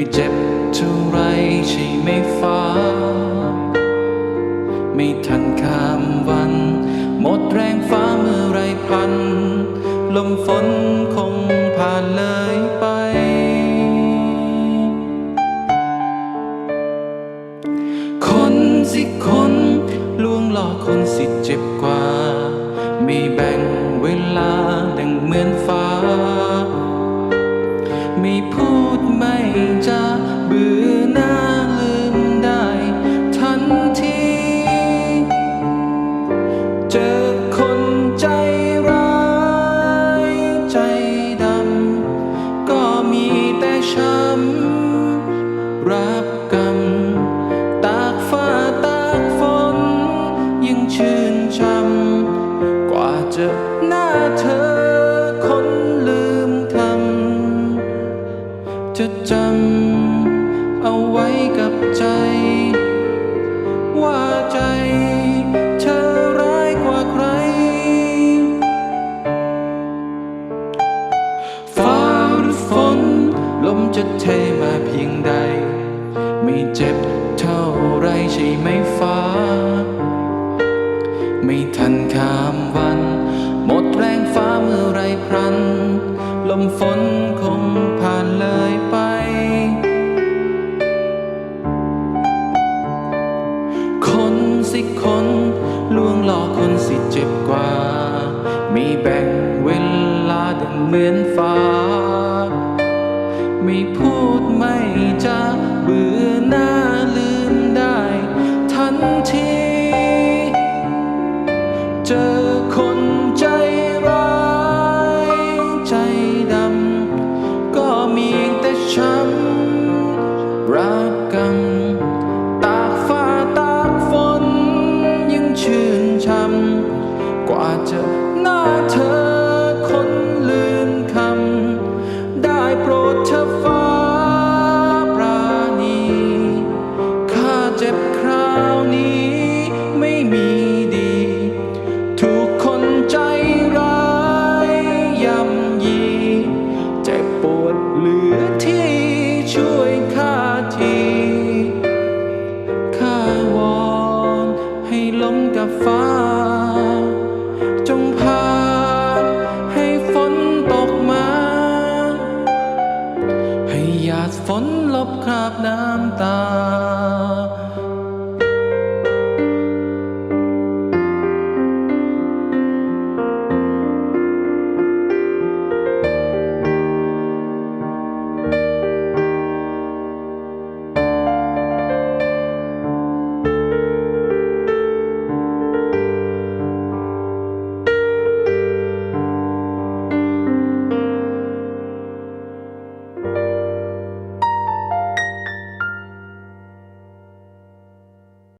ไม่เจ็บเท่าไรใช่ไหมฟ้า ไม่ทันข้ามวัน หมดแรงฟ้าเมื่อไรพัน ลมฝนคงผ่านเลยไป คนสิคนลวงหลอกคนสิเจ็บกว่า ไม่แบ่ง หน้าเธอคนลืมคำจะจำเอาไว้กับใจ ว่าใจเธอร้ายกว่าใคร ฟ้าหรือฝนลมจะเทมาเพียงใด ไม่เจ็บเท่าไรใช่ไหมฟ้า ไม่ทันข้าว กว่า มีแบ่งเวลาดังเหมือนฟ้า ไม่พูดไม่จะเบื่อหน้าลืมได้ ทันที เจอคนำกว่าจจะหน้าเธอคนลืมคำ ได้โปรดเธอฟ้าปราณีข้าเจ็บคราวนี้ไม่มีดี ถูกคนใจร้ายย่ำยี เจ็บปวดเหลือที่ช่วยข้าทีข้าวอนให้ล้มกับฟ้า ฝนลบคราบน้ำตา